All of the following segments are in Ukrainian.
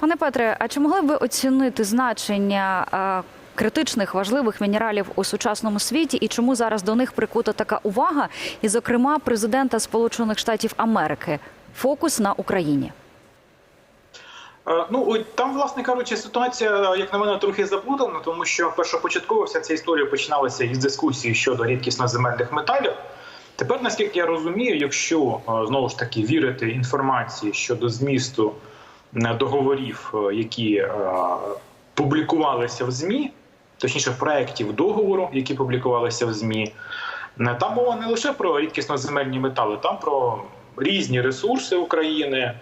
Пане Петре, а чи могли б ви оцінити значення е, критичних важливих мінералів у сучасному світі і чому зараз до них прикута така увага? І, зокрема, президента Сполучених Штатів Америки фокус на Україні? Е, Ну там, власне кажучи, ситуація, як на мене, трохи заплутана, тому що першопочатково вся ця історія починалася із дискусії щодо рідкісноземельних металів. Тепер, наскільки я розумію, якщо е, знову ж таки вірити інформації щодо змісту договорів, е, які е, публікувалися в ЗМІ, точніше проєктів договору, які публікувалися в ЗМІ, е, там мова не лише про рідкісноземельні метали, там про різні ресурси України.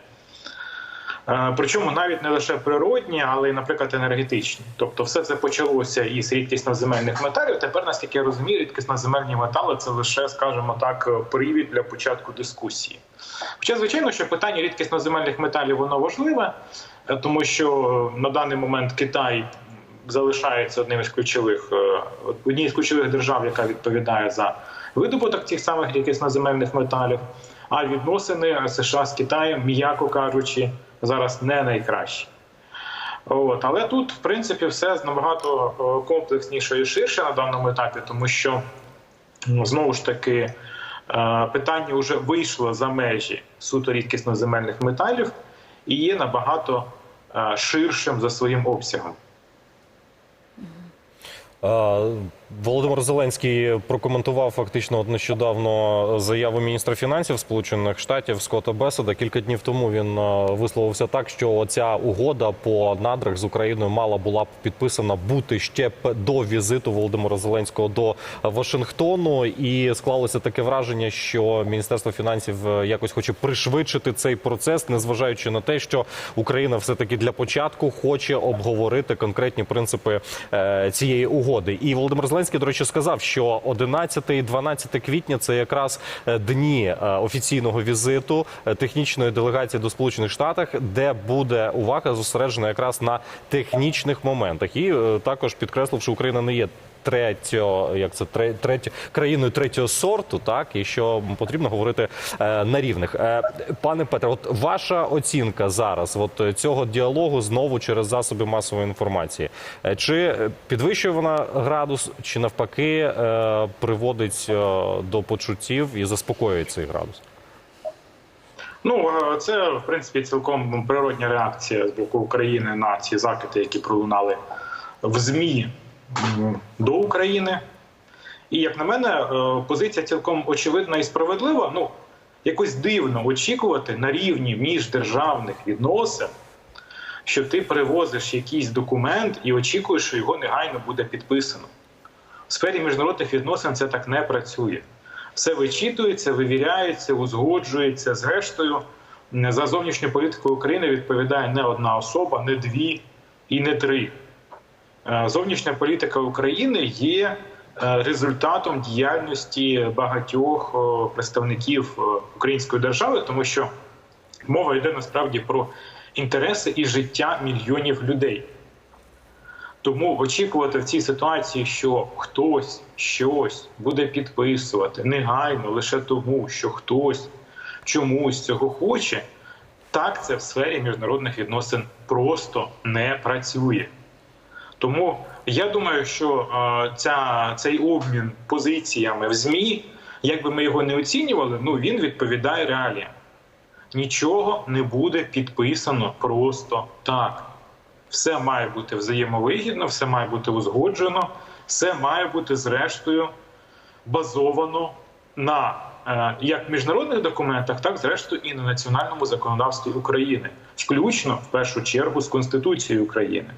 Е, Причому навіть не лише природні, але й, наприклад, енергетичні. Тобто, все це почалося із рідкісноземельних металів. Тепер, наскільки я розумію, рідкісноземельні метали це лише, скажімо так, привід для початку дискусії. Хоча, звичайно, що питання рідкісноземельних металів воно важливе, е, тому що на даний момент Китай залишається одним із ключових е, однією з ключових держав, яка відповідає за видобуток цих самих рідкісноземельних металів. А відносини США з Китаєм, м'яко кажучи, зараз не найкращі. От. Але тут, в принципі, все набагато е, комплексніше і ширше на даному етапі, тому що ну, знову ж таки е, питання вже вийшло за межі суто рідкісноземельних металів і є набагато е, ширшим за своїм обсягом. Володимир Зеленський прокоментував фактично нещодавно заяву міністра фінансів Сполучених Штатів Скотта Беседа. Кілька днів тому він висловився так, що ця угода по надрах з Україною мала була підписана бути ще до візиту Володимира Зеленського до Вашингтону. І склалося таке враження, що міністерство фінансів е, якось хоче пришвидшити цей процес, незважаючи на те, що Україна все таки для початку хоче обговорити конкретні принципи е, цієї угоди. І Володимир Зеленський, до речі, сказав, що 11 і 12 квітня це якраз е, дні е, офіційного візиту е, технічної делегації до Сполучених Штатів, де буде увага зосереджена якраз на технічних моментах. І також підкреслив, що Україна не є. Третього, як це тре- третє країною третього сорту, так і що потрібно говорити е, на рівних. Е, пане Петре, от ваша оцінка зараз, от цього діалогу знову через засоби масової інформації. Е, Чи підвищує вона градус, чи навпаки е, приводить е, до почуттів і заспокоює цей градус? Ну е, це в принципі цілком природня реакція з боку України на ці закиди, які пролунали в ЗМІ до України. І як на мене, е, позиція цілком очевидна і справедлива. Ну якось дивно очікувати на рівні міждержавних відносин, що ти привозиш якийсь документ і очікуєш, що його негайно буде підписано. В сфері міжнародних відносин це так не працює. Все вичитується, вивіряється, узгоджується. Зрештою, за зовнішню політику України відповідає не одна особа, не дві і не три. Е, Зовнішня політика України є е, результатом діяльності багатьох е, представників української держави, тому що мова йде насправді про інтереси і життя мільйонів людей. Тому очікувати в цій ситуації, що хтось щось буде підписувати негайно лише тому, що хтось чомусь цього хоче, так це в сфері міжнародних відносин просто не працює. Тому я думаю, що е, ця, цей обмін позиціями в ЗМІ, як би ми його не оцінювали, ну він відповідає реаліям. Нічого не буде підписано просто так. Все має бути взаємовигідно, все має бути узгоджено, все має бути зрештою базовано на е, як міжнародних документах, так зрештою і на національному законодавстві України, включно в першу чергу з Конституцією України.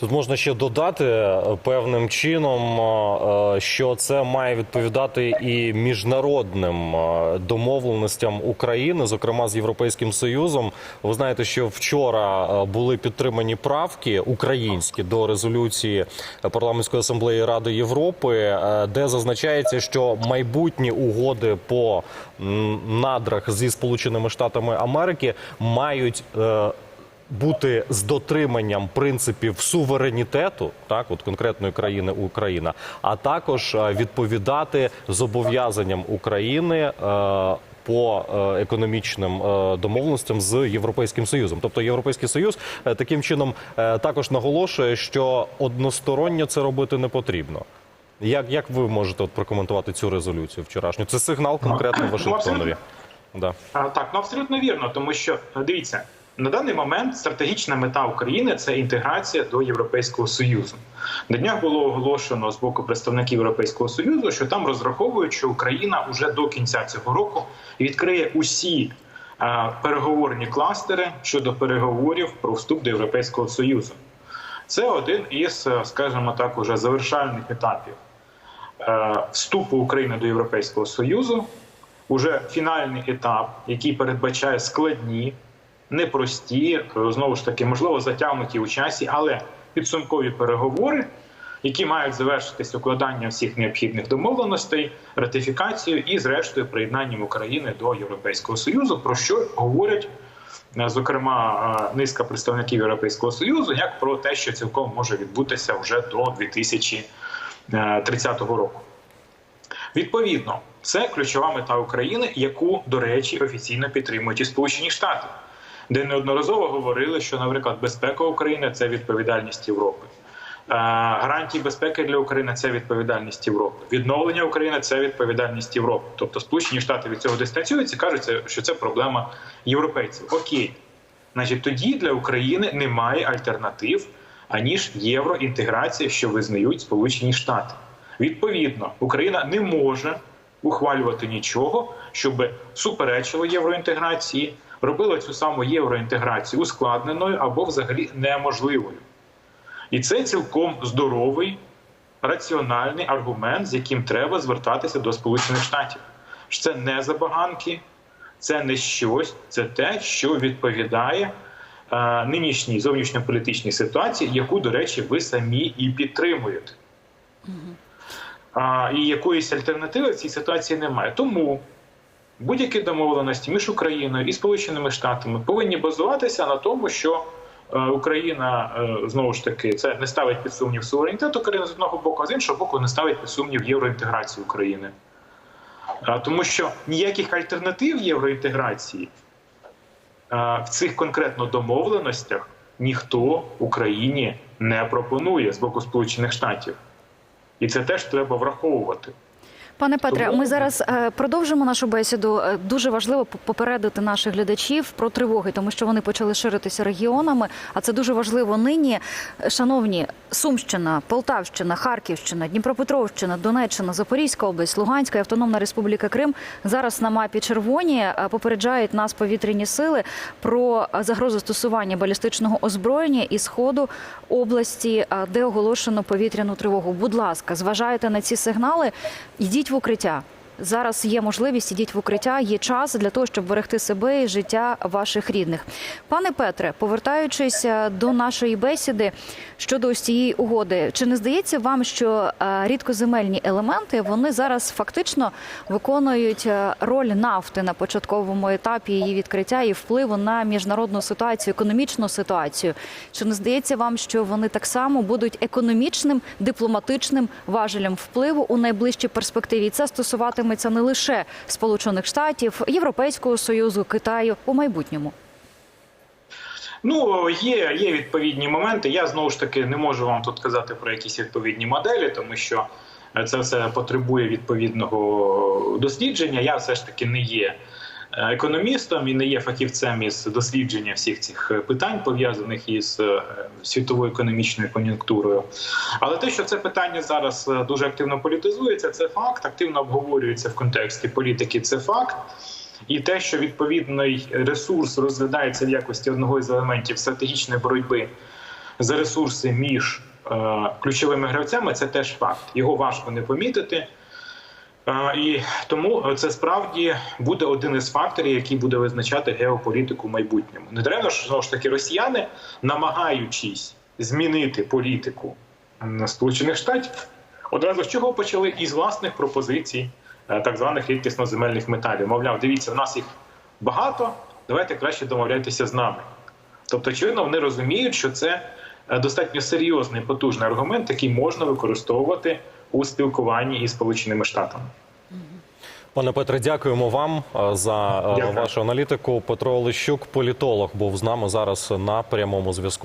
Тут можна ще додати е, певним чином, е, що це має відповідати і міжнародним е, домовленостям України, зокрема з Європейським Союзом. Ви знаєте, що вчора е, були підтримані правки українські до резолюції парламентської асамблеї Ради Європи, е, де зазначається, що майбутні угоди по надрах зі Сполученими Штатами Америки мають. Бути з дотриманням принципів суверенітету, так от конкретної країни Україна, а також е, відповідати зобов'язанням України е, по е, економічним домовленостям з європейським союзом. Тобто європейський союз таким чином також наголошує, що односторонньо це робити не потрібно. Як, як ви можете от прокоментувати цю резолюцію вчорашню? Це сигнал конкретно Ну, Вашингтонові. Да. Так, ну абсолютно вірно, тому що дивіться, на даний момент стратегічна мета України це інтеграція до Європейського Союзу. На днях було оголошено з боку представників Європейського Союзу, що там розраховують, що Україна уже до кінця цього року відкриє усі е, переговорні кластери щодо переговорів про вступ до Європейського Союзу. Це один із, е, скажімо так, уже завершальних етапів е, вступу України до Європейського Союзу уже фінальний етап, який передбачає складні, непрості, е, знову ж таки, можливо, затягнуті у часі, але підсумкові переговори, які мають завершитися укладанням всіх необхідних домовленостей, ратифікацією і, зрештою, приєднанням України до Європейського Союзу, про що говорять. е, Зокрема, е, низка представників Європейського союзу, як про те, що цілком може відбутися вже до 2030 року. Відповідно, це ключова мета України, яку, до речі, офіційно підтримують і Сполучені Штати, де неодноразово говорили, що, наприклад, безпека України це відповідальність Європи. Е, Гарантії безпеки для України це відповідальність Європи. Відновлення України це відповідальність Європи. Тобто Сполучені Штати від цього дистанціюються кажуть, що це проблема європейців. Окей, значить, тоді для України немає альтернатив аніж євроінтеграція, що визнають Сполучені Штати. Відповідно, Україна не може ухвалювати нічого, щоб суперечило євроінтеграції, робило цю саму євроінтеграцію ускладненою або взагалі неможливою. І це цілком здоровий, раціональний аргумент, з яким треба звертатися до Сполучених Штатів. Що Це не забаганки, це не щось, це те, що відповідає е, нинішній зовнішньополітичній ситуації, яку, до речі, ви самі і підтримуєте. А, і якоїсь альтернативи в цій ситуації немає. Тому будь-які домовленості між Україною і Сполученими Штатами повинні базуватися на тому, що е, Україна е, знову ж таки це не ставить під сумнів суверенітет України з одного боку, а з іншого боку, не ставить під сумнів євроінтеграцію України. Тому що ніяких альтернатив євроінтеграції в цих конкретно домовленостях ніхто Україні не пропонує з боку Сполучених Штатів. І це теж треба враховувати. Пане Петре, ми зараз е, продовжимо нашу бесіду. Е, Дуже важливо попередити наших глядачів про тривоги, тому що вони почали ширитися регіонами. А це дуже важливо нині. Шановні, Сумщина, Полтавщина, Харківщина, Дніпропетровщина, Донеччина, Запорізька область, Луганська і Автономна Республіка Крим зараз на мапі червоні е, попереджають нас повітряні сили про загрозу застосування балістичного озброєння із сходу області, де оголошено повітряну тривогу. Будь ласка, зважайте на ці сигнали. Йдіть в укриття. Зараз є можливість ідіть в укриття, є час для того, щоб берегти себе і життя ваших рідних. Пане Петре, повертаючись е, до нашої бесіди щодо ось цієї угоди, чи не здається вам, що е, рідкоземельні елементи вони зараз фактично виконують е, роль нафти на початковому етапі її відкриття і впливу на міжнародну ситуацію, економічну ситуацію? Чи не здається вам, що вони так само будуть економічним дипломатичним важелем впливу у найближчій перспективі? І це стосуватиметься не лише Сполучених Штатів, Європейського союзу, Китаю у майбутньому. Ну є, є відповідні моменти. Я знову ж таки не можу вам тут казати про якісь відповідні моделі, тому що це все потребує відповідного дослідження. Я все ж таки не є економістом і не є фахівцем із дослідження всіх цих питань, пов'язаних із е, світовою економічною кон'юнктурою. Але те, що це питання зараз е, дуже активно політизується, це факт, активно обговорюється в контексті політики. Це факт. І те, що відповідний ресурс розглядається в якості одного із елементів стратегічної боротьби за ресурси між е, ключовими гравцями, це теж факт. Його важко не помітити. Е, і тому це справді буде один із факторів, який буде визначати геополітику в майбутньому. Не даремно ж знову ж таки росіяни, намагаючись змінити політику Сполучених Штатів, одразу з чого почали із власних пропозицій е, так званих рідкісно-земельних металів. Мовляв, дивіться, в нас їх багато, давайте краще домовляйтеся з нами. Тобто, очевидно, вони розуміють, що це е, достатньо серйозний потужний аргумент, який можна використовувати у спілкуванні із Сполученими Штатами. Пане Петре, дякуємо вам за Дякую. вашу аналітику. Петро Олещук, політолог, був з нами зараз на прямому зв'язку.